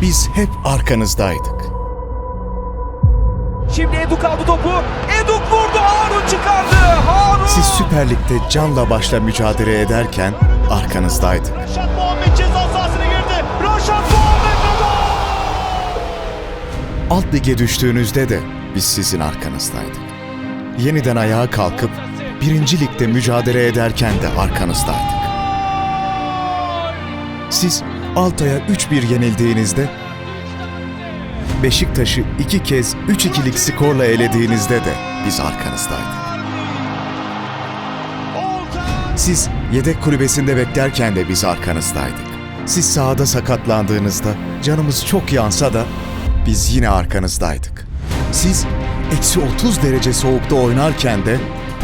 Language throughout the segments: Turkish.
biz hep arkanızdaydık. Şimdi Eduk aldı topu. Eduk vurdu. Harun çıkardı. Harun. Siz Süper Lig'de canla başla mücadele ederken arkanızdaydık. Raşat Muhammed ceza sahasına girdi. Raşat Muhammed ve gol! Alt lige düştüğünüzde de biz sizin arkanızdaydık. Yeniden ayağa kalkıp birinci ligde mücadele ederken de arkanızdaydık. Siz Altay'a 3-1 yenildiğinizde Beşiktaş'ı iki kez 3-2'lik skorla elediğinizde de biz arkanızdaydık. Siz yedek kulübesinde beklerken de biz arkanızdaydık. Siz sahada sakatlandığınızda canımız çok yansa da biz yine arkanızdaydık. Siz eksi 30 derece soğukta oynarken de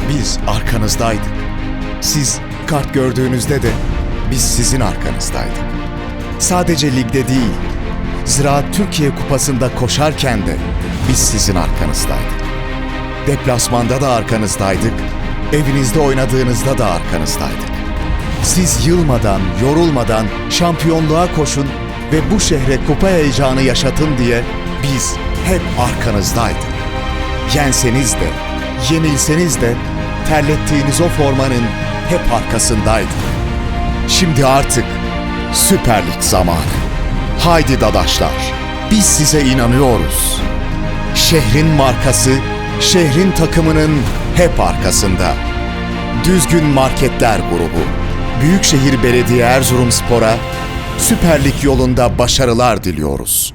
biz arkanızdaydık. Siz kart gördüğünüzde de biz sizin arkanızdaydık. Sadece ligde değil, Ziraat Türkiye Kupası'nda koşarken de biz sizin arkanızdaydık. Deplasmanda da arkanızdaydık, evinizde oynadığınızda da arkanızdaydık. Siz yılmadan, yorulmadan şampiyonluğa koşun ve bu şehre kupa heyecanı yaşatın diye biz hep arkanızdaydık. Yenseniz de, yenilseniz de terlettiğiniz o formanın hep arkasındaydık. Şimdi artık Süper Lig zamanı. Haydi dadaşlar, biz size inanıyoruz. Şehrin markası, şehrin takımının hep arkasında. Düzgün Marketler Grubu, Büyükşehir Belediye Erzurumspor'a Süper Lig yolunda başarılar diliyoruz.